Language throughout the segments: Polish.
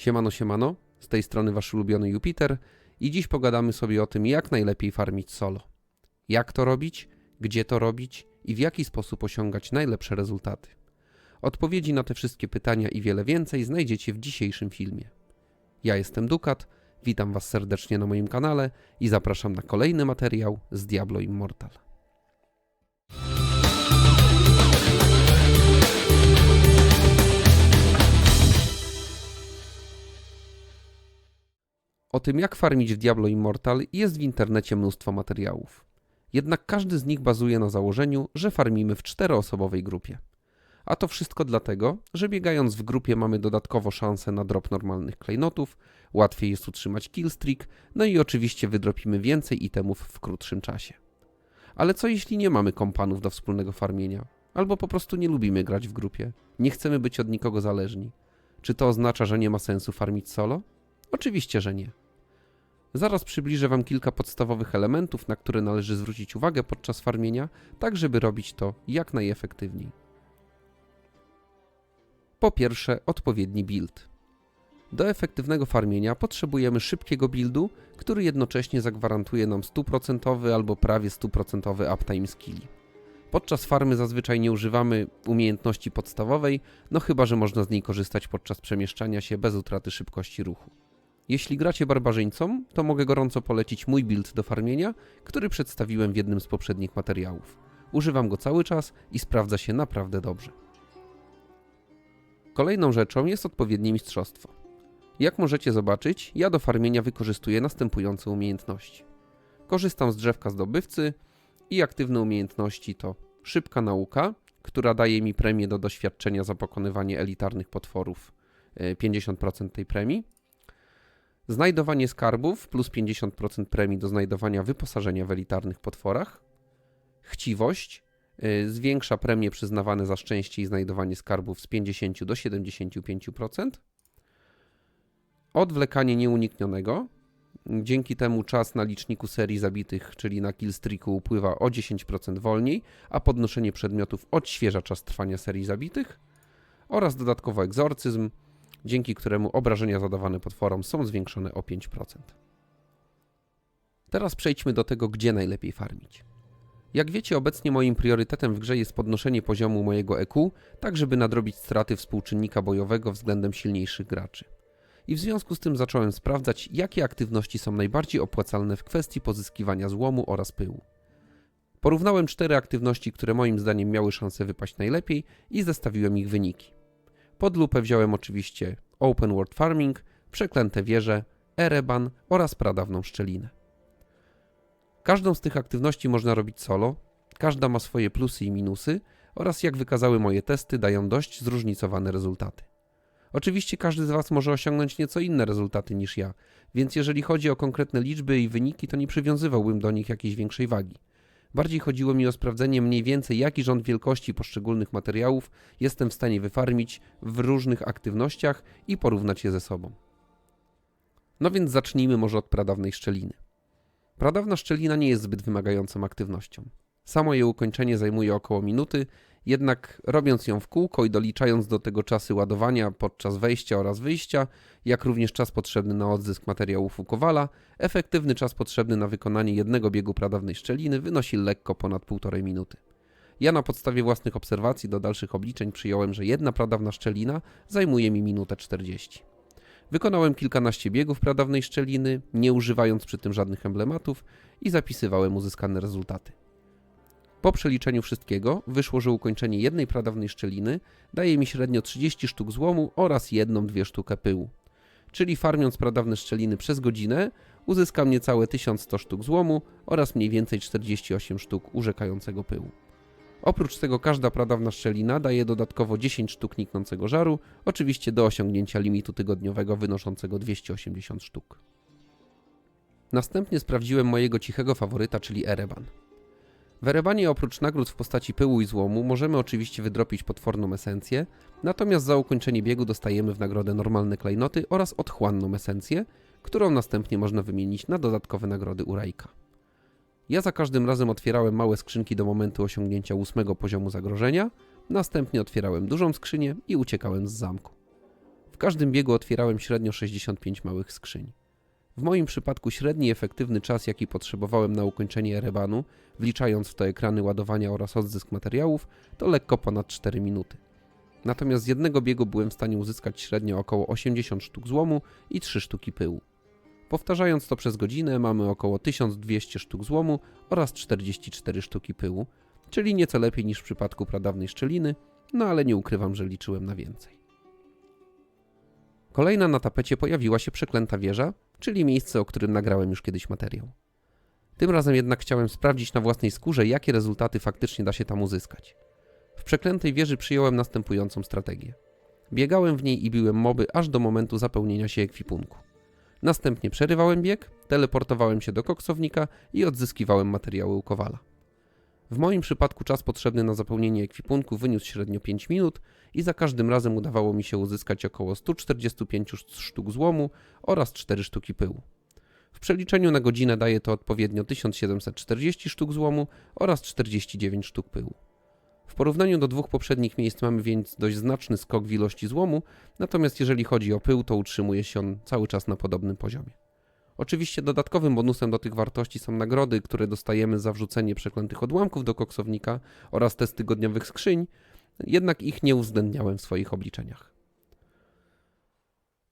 Siemano, siemano, z tej strony wasz ulubiony Jupiter i dziś pogadamy sobie o tym, jak najlepiej farmić solo. Jak to robić, gdzie to robić i w jaki sposób osiągać najlepsze rezultaty. Odpowiedzi na te wszystkie pytania i wiele więcej znajdziecie w dzisiejszym filmie. Ja jestem Dukat, witam was serdecznie na moim kanale i zapraszam na kolejny materiał z Diablo Immortal. O tym, jak farmić w Diablo Immortal, jest w internecie mnóstwo materiałów. Jednak każdy z nich bazuje na założeniu, że farmimy w czteroosobowej grupie. A to wszystko dlatego, że biegając w grupie mamy dodatkowo szansę na drop normalnych klejnotów, łatwiej jest utrzymać killstreak, no i oczywiście wydropimy więcej itemów w krótszym czasie. Ale co jeśli nie mamy kompanów do wspólnego farmienia? Albo po prostu nie lubimy grać w grupie, nie chcemy być od nikogo zależni? Czy to oznacza, że nie ma sensu farmić solo? Oczywiście, że nie. Zaraz przybliżę Wam kilka podstawowych elementów, na które należy zwrócić uwagę podczas farmienia, tak żeby robić to jak najefektywniej. Po pierwsze, odpowiedni build. Do efektywnego farmienia potrzebujemy szybkiego buildu, który jednocześnie zagwarantuje nam 100% albo prawie 100% uptime skilli. Podczas farmy zazwyczaj nie używamy umiejętności podstawowej, no chyba że można z niej korzystać podczas przemieszczania się bez utraty szybkości ruchu. Jeśli gracie barbarzyńcą, to mogę gorąco polecić mój build do farmienia, który przedstawiłem w jednym z poprzednich materiałów. Używam go cały czas i sprawdza się naprawdę dobrze. Kolejną rzeczą jest odpowiednie mistrzostwo. Jak możecie zobaczyć, ja do farmienia wykorzystuję następujące umiejętności. Korzystam z drzewka zdobywcy i aktywne umiejętności to szybka nauka, która daje mi premię do doświadczenia za pokonywanie elitarnych potworów, e, 50% tej premii. Znajdowanie skarbów plus 50% premii do znajdowania wyposażenia w elitarnych potworach. Chciwość y, zwiększa premie przyznawane za szczęście i znajdowanie skarbów z 50 do 75%. Odwlekanie nieuniknionego. Dzięki temu czas na liczniku serii zabitych, czyli na killstreaku upływa o 10% wolniej, a podnoszenie przedmiotów odświeża czas trwania serii zabitych. Oraz dodatkowo egzorcyzm, dzięki któremu obrażenia zadawane potworom są zwiększone o 5%. Teraz przejdźmy do tego, gdzie najlepiej farmić. Jak wiecie, obecnie moim priorytetem w grze jest podnoszenie poziomu mojego EQ, tak żeby nadrobić straty współczynnika bojowego względem silniejszych graczy. I w związku z tym zacząłem sprawdzać, jakie aktywności są najbardziej opłacalne w kwestii pozyskiwania złomu oraz pyłu. Porównałem cztery aktywności, które moim zdaniem miały szansę wypaść najlepiej i zestawiłem ich wyniki. Pod lupę wziąłem oczywiście Open World Farming, Przeklęte Wieże, Ereban oraz Pradawną Szczelinę. Każdą z tych aktywności można robić solo, każda ma swoje plusy i minusy oraz jak wykazały moje testy dają dość zróżnicowane rezultaty. Oczywiście każdy z Was może osiągnąć nieco inne rezultaty niż ja, więc jeżeli chodzi o konkretne liczby i wyniki, to nie przywiązywałbym do nich jakiejś większej wagi. Bardziej chodziło mi o sprawdzenie mniej więcej, jaki rząd wielkości poszczególnych materiałów jestem w stanie wyfarmić w różnych aktywnościach i porównać je ze sobą. No więc zacznijmy może od pradawnej szczeliny. Pradawna szczelina nie jest zbyt wymagającą aktywnością. Samo jej ukończenie zajmuje około minuty, jednak robiąc ją w kółko i doliczając do tego czasy ładowania podczas wejścia oraz wyjścia, jak również czas potrzebny na odzysk materiałów u kowala, efektywny czas potrzebny na wykonanie jednego biegu pradawnej szczeliny wynosi lekko ponad 1,5 minuty. Ja na podstawie własnych obserwacji do dalszych obliczeń przyjąłem, że jedna pradawna szczelina zajmuje mi minutę 40. Wykonałem kilkanaście biegów pradawnej szczeliny, nie używając przy tym żadnych emblematów i zapisywałem uzyskane rezultaty. Po przeliczeniu wszystkiego wyszło, że ukończenie jednej pradawnej szczeliny daje mi średnio 30 sztuk złomu oraz jedną dwie sztukę pyłu. Czyli farmiąc pradawne szczeliny przez godzinę uzyskam niecałe 1100 sztuk złomu oraz mniej więcej 48 sztuk urzekającego pyłu. Oprócz tego każda pradawna szczelina daje dodatkowo 10 sztuk niknącego żaru, oczywiście do osiągnięcia limitu tygodniowego wynoszącego 280 sztuk. Następnie sprawdziłem mojego cichego faworyta, czyli Ereban. W Erebanie oprócz nagród w postaci pyłu i złomu możemy oczywiście wydropić potworną esencję, natomiast za ukończenie biegu dostajemy w nagrodę normalne klejnoty oraz otchłanną esencję, którą następnie można wymienić na dodatkowe nagrody Urajka. Ja za każdym razem otwierałem małe skrzynki do momentu osiągnięcia ósmego poziomu zagrożenia, następnie otwierałem dużą skrzynię i uciekałem z zamku. W każdym biegu otwierałem średnio 65 małych skrzyń. W moim przypadku średni efektywny czas, jaki potrzebowałem na ukończenie rebanu, wliczając w to ekrany ładowania oraz odzysk materiałów, to lekko ponad 4 minuty. Natomiast z jednego biegu byłem w stanie uzyskać średnio około 80 sztuk złomu i 3 sztuki pyłu. Powtarzając to przez godzinę, mamy około 1200 sztuk złomu oraz 44 sztuki pyłu, czyli nieco lepiej niż w przypadku pradawnej szczeliny, no ale nie ukrywam, że liczyłem na więcej. Kolejna na tapecie pojawiła się przeklęta wieża, czyli miejsce, o którym nagrałem już kiedyś materiał. Tym razem jednak chciałem sprawdzić na własnej skórze, jakie rezultaty faktycznie da się tam uzyskać. W przeklętej wieży przyjąłem następującą strategię. Biegałem w niej i biłem moby aż do momentu zapełnienia się ekwipunku. Następnie przerywałem bieg, teleportowałem się do koksownika i odzyskiwałem materiały u Kowala. W moim przypadku czas potrzebny na zapełnienie ekwipunku wyniósł średnio 5 minut i za każdym razem udawało mi się uzyskać około 145 sztuk złomu oraz 4 sztuki pyłu. W przeliczeniu na godzinę daje to odpowiednio 1740 sztuk złomu oraz 49 sztuk pyłu. W porównaniu do dwóch poprzednich miejsc mamy więc dość znaczny skok w ilości złomu, natomiast jeżeli chodzi o pył, to utrzymuje się on cały czas na podobnym poziomie. Oczywiście dodatkowym bonusem do tych wartości są nagrody, które dostajemy za wrzucenie przeklętych odłamków do koksownika oraz test tygodniowych skrzyń, jednak ich nie uwzględniałem w swoich obliczeniach.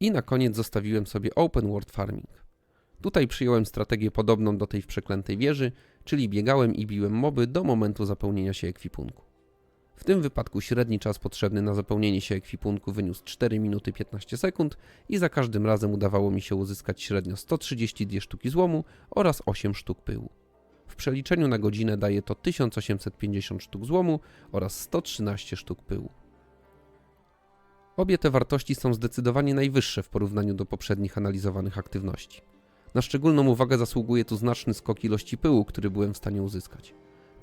I na koniec zostawiłem sobie Open World Farming. Tutaj przyjąłem strategię podobną do tej w przeklętej wieży, czyli biegałem i biłem moby do momentu zapełnienia się ekwipunku. W tym wypadku średni czas potrzebny na zapełnienie się ekwipunku wyniósł 4 minuty 15 sekund i za każdym razem udawało mi się uzyskać średnio 132 sztuki złomu oraz 8 sztuk pyłu. W przeliczeniu na godzinę daje to 1850 sztuk złomu oraz 113 sztuk pyłu. Obie te wartości są zdecydowanie najwyższe w porównaniu do poprzednich analizowanych aktywności. Na szczególną uwagę zasługuje tu znaczny skok ilości pyłu, który byłem w stanie uzyskać.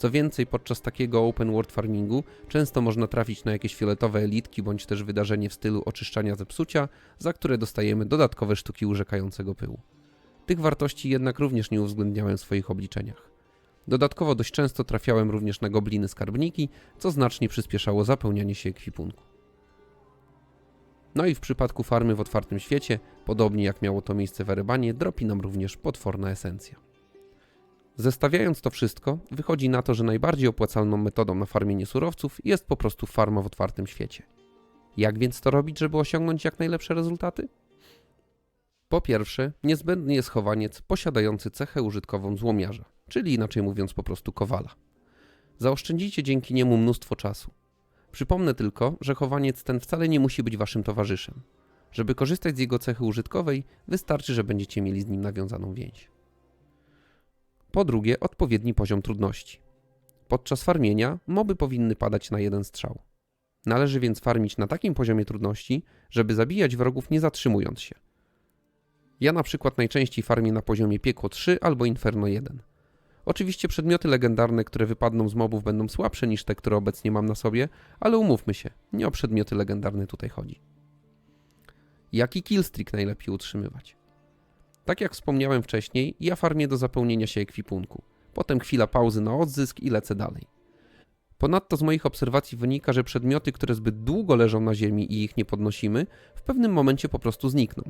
Co więcej, podczas takiego open world farmingu często można trafić na jakieś fioletowe elitki bądź też wydarzenie w stylu oczyszczania zepsucia, za które dostajemy dodatkowe sztuki urzekającego pyłu. Tych wartości jednak również nie uwzględniałem w swoich obliczeniach. Dodatkowo dość często trafiałem również na gobliny skarbniki, co znacznie przyspieszało zapełnianie się ekwipunku. No i w przypadku farmy w otwartym świecie, podobnie jak miało to miejsce w Erebanie, dropi nam również potworna esencja. Zestawiając to wszystko, wychodzi na to, że najbardziej opłacalną metodą na farmienie surowców jest po prostu farma w otwartym świecie. Jak więc to robić, żeby osiągnąć jak najlepsze rezultaty? Po pierwsze, niezbędny jest chowaniec posiadający cechę użytkową złomiarza, czyli inaczej mówiąc po prostu kowala. Zaoszczędzicie dzięki niemu mnóstwo czasu. Przypomnę tylko, że chowaniec ten wcale nie musi być waszym towarzyszem. Żeby korzystać z jego cechy użytkowej, wystarczy, że będziecie mieli z nim nawiązaną więź. Po drugie, odpowiedni poziom trudności. Podczas farmienia moby powinny padać na jeden strzał. Należy więc farmić na takim poziomie trudności, żeby zabijać wrogów nie zatrzymując się. Ja na przykład najczęściej farmię na poziomie piekło 3 albo inferno 1. Oczywiście przedmioty legendarne, które wypadną z mobów będą słabsze niż te, które obecnie mam na sobie, ale umówmy się, nie o przedmioty legendarne tutaj chodzi. Jaki killstreak najlepiej utrzymywać? Tak jak wspomniałem wcześniej, ja farmię do zapełnienia się ekwipunku. Potem chwila pauzy na odzysk i lecę dalej. Ponadto z moich obserwacji wynika, że przedmioty, które zbyt długo leżą na ziemi i ich nie podnosimy, w pewnym momencie po prostu znikną.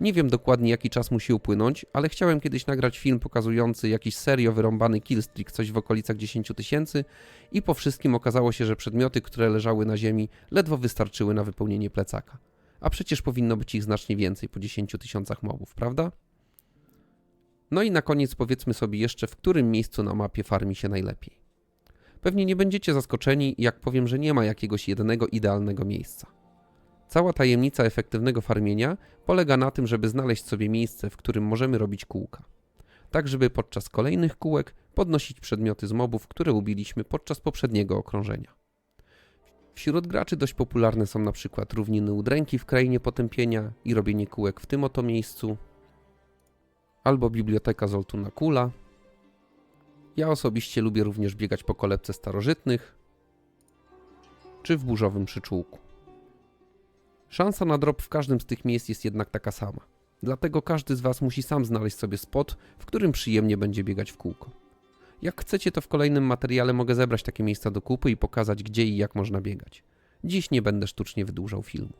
Nie wiem dokładnie jaki czas musi upłynąć, ale chciałem kiedyś nagrać film pokazujący jakiś serio wyrąbany killstreak, coś w okolicach 10 tysięcy i po wszystkim okazało się, że przedmioty, które leżały na ziemi, ledwo wystarczyły na wypełnienie plecaka. A przecież powinno być ich znacznie więcej po 10 tysiącach mobów, prawda? No i na koniec powiedzmy sobie jeszcze, w którym miejscu na mapie farmi się najlepiej. Pewnie nie będziecie zaskoczeni, jak powiem, że nie ma jakiegoś jednego idealnego miejsca. Cała tajemnica efektywnego farmienia polega na tym, żeby znaleźć sobie miejsce, w którym możemy robić kółka. Tak, żeby podczas kolejnych kółek podnosić przedmioty z mobów, które ubiliśmy podczas poprzedniego okrążenia. Wśród graczy dość popularne są na przykład równiny udręki w krainie potępienia i robienie kółek w tym oto miejscu, albo biblioteka Zoltuna Kula. Ja osobiście lubię również biegać po kolebce starożytnych, czy w burzowym przyczółku. Szansa na drop w każdym z tych miejsc jest jednak taka sama. Dlatego każdy z Was musi sam znaleźć sobie spot, w którym przyjemnie będzie biegać w kółko. Jak chcecie, to w kolejnym materiale mogę zebrać takie miejsca do kupy i pokazać, gdzie i jak można biegać. Dziś nie będę sztucznie wydłużał filmu.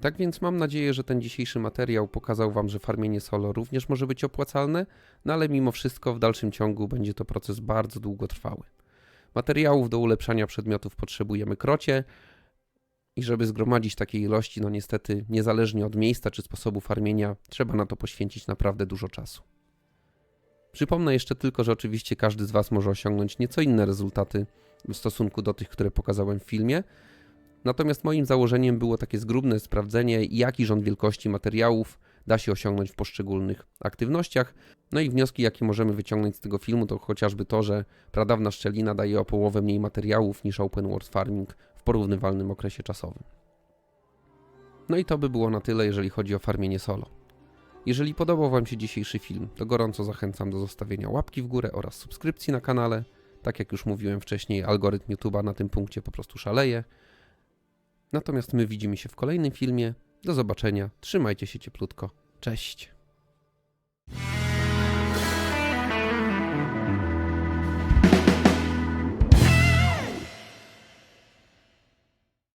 Tak więc mam nadzieję, że ten dzisiejszy materiał pokazał Wam, że farmienie solo również może być opłacalne, no ale mimo wszystko w dalszym ciągu będzie to proces bardzo długotrwały. Materiałów do ulepszania przedmiotów potrzebujemy krocie i żeby zgromadzić takiej ilości, no niestety, niezależnie od miejsca czy sposobu farmienia, trzeba na to poświęcić naprawdę dużo czasu. Przypomnę jeszcze tylko, że oczywiście każdy z Was może osiągnąć nieco inne rezultaty w stosunku do tych, które pokazałem w filmie. Natomiast moim założeniem było takie zgrubne sprawdzenie, jaki rząd wielkości materiałów da się osiągnąć w poszczególnych aktywnościach. No i wnioski, jakie możemy wyciągnąć z tego filmu, to chociażby to, że pradawna szczelina daje o połowę mniej materiałów niż open world farming w porównywalnym okresie czasowym. No i to by było na tyle, jeżeli chodzi o farmienie solo. Jeżeli podobał Wam się dzisiejszy film, to gorąco zachęcam do zostawienia łapki w górę oraz subskrypcji na kanale. Tak jak już mówiłem wcześniej, algorytm YouTube'a na tym punkcie po prostu szaleje. Natomiast my widzimy się w kolejnym filmie. Do zobaczenia, trzymajcie się cieplutko. Cześć!